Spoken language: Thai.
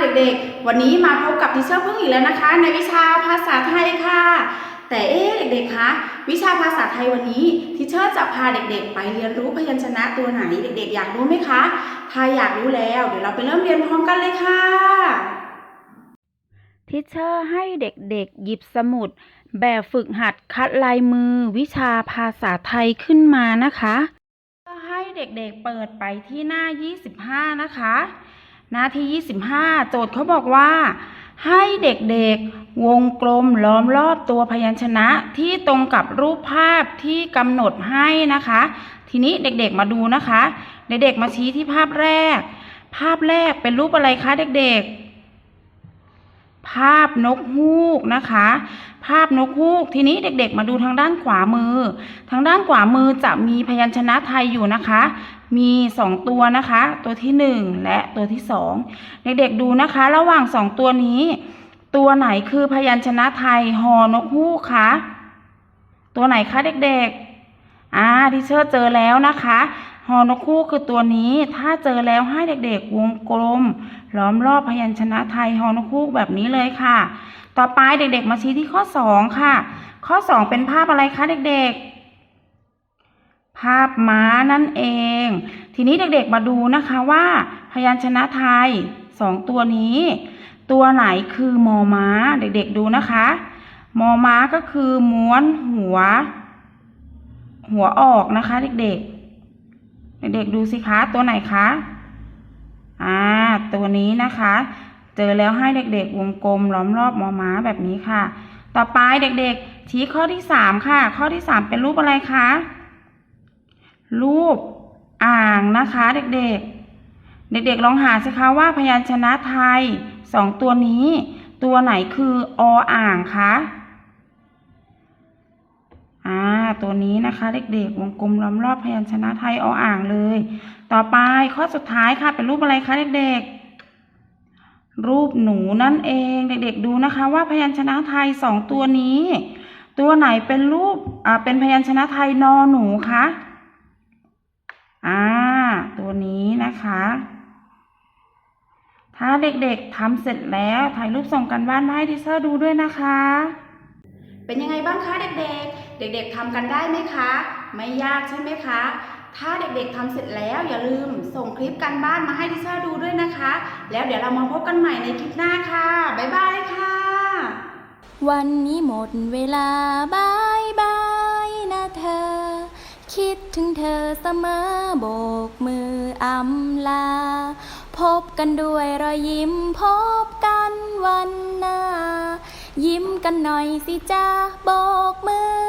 เด็กๆ วันนี้มาพบกับทิเชอร์พึ่งอีกแล้วนะคะ ในวิชาภาษาไทยค่ะ แต่เอ๊ะเด็กๆคะวิชาภาษาไทยวันนี้ทิเชอร์จะพาเด็กๆ ไปเรียนรู้พยัญชนะตัวไหนเด็กๆ อยากรู้ไหมคะ ถ้าอยากรู้แล้วเดี๋ยวเราไปเริ่มเรียนพร้อมกันเลยค่ะทิเชอร์ให้เด็กๆ หยิบสมุด แบบฝึกหัดคัดลายมือ วิชาภาษาไทยขึ้นมานะคะให้เด็กๆเปิดไปที่หน้า 25 นะคะ หน้าที่ 25 โจทย์เขาบอกว่า ให้เด็กๆวงกลมล้อมรอบตัวพยัญชนะที่ตรงกับรูปภาพที่กำหนดให้นะคะ ทีนี้เด็กๆมาดูนะคะ เด็กๆมาชี้ที่ภาพแรก ภาพแรกเป็นรูปอะไรคะเด็กๆภาพนกฮูกนะคะ ภาพนกฮูกทีนี้เด็กๆ มาดูทางด้านขวามือ ทางด้านขวามือจะมีพยัญชนะไทยอยู่นะคะ มีสองตัวนะคะ ตัวที่หนึ่งและตัวที่สองเด็กๆดูนะคะ ระหว่างสองตัวนี้ ตัวไหนคือพยัญชนะไทยฮอนกฮูกคะตัวไหนคะเด็กๆอ่าที่เชิดเจอแล้วนะคะฮอนกฮูกคือตัวนี้ ถ้าเจอแล้วให้เด็กๆ วงกลม ล้อมรอบพยัญชนะไทยฮอนกฮูกแบบนี้เลยค่ะ ต่อไปเด็กๆ มาชี้ที่ข้อสองค่ะ ข้อสองเป็นภาพอะไรคะเด็กๆ ภาพม้านั่นเอง ทีนี้เด็กๆมาดูนะคะว่าพยัญชนะไทยสองตัวนี้ ตัวไหนคือมอม้า เด็กๆดูนะคะ มอม้าก็คือม้วนหัว หัวออกนะคะเด็กๆ เด็กๆดูสิคะตัวไหนคะอ่าตัวนี้นะคะ เจอแล้วให้เด็กๆ วงกลมล้อมรอบมอม้าแบบนี้ค่ะ ต่อไปเด็กๆชี้ข้อที่สามค่ะ ข้อที่สามเป็นรูปอะไรคะ รูปอ่างนะคะเด็กๆ เด็กๆลองหาสิคะว่าพยัญชนะไทยสองตัวนี้ ตัวไหนคือออ่างคะอ่าตัวนี้นะคะเด็กๆวงกลมล้อมรอบพยัญชนะไทยออ่างเลย ต่อไปข้อสุดท้ายค่ะเป็นรูปอะไรคะเด็กๆ รูปหนูนั่นเองเด็กๆดูนะคะว่าพยัญชนะไทยสองตัวนี้ ตัวไหนเป็นรูปอ่าเป็นพยัญชนะไทยนอหนูคะ อ่า ตัวนี้นะคะ ถ้า เด็กๆทำเสร็จแล้วถ่ายรูปส่งกันบ้านมาให้ดิเซอร์ดูด้วยนะคะ เป็นยังไงบ้างคะเด็กๆ เด็กๆทำกันได้ไหมคะ ไม่ยากใช่ไหมคะ ถ้าเด็กๆทำเสร็จแล้วอย่าลืมส่งคลิปกันบ้านมาให้ดิเซอร์ดูด้วยนะคะ แล้วเดี๋ยวเรามาพบกันใหม่ในคลิปหน้าค่ะบ๊ายบายค่ะ วันนี้หมดเวลาบายบายนะเธอ คิดถึงเธอเสมอโบกมืออำลา พบกันด้วยรอยยิ้ม พบกันวันหน้า ยิ้มกันหน่อยสิจ้าโบกมือ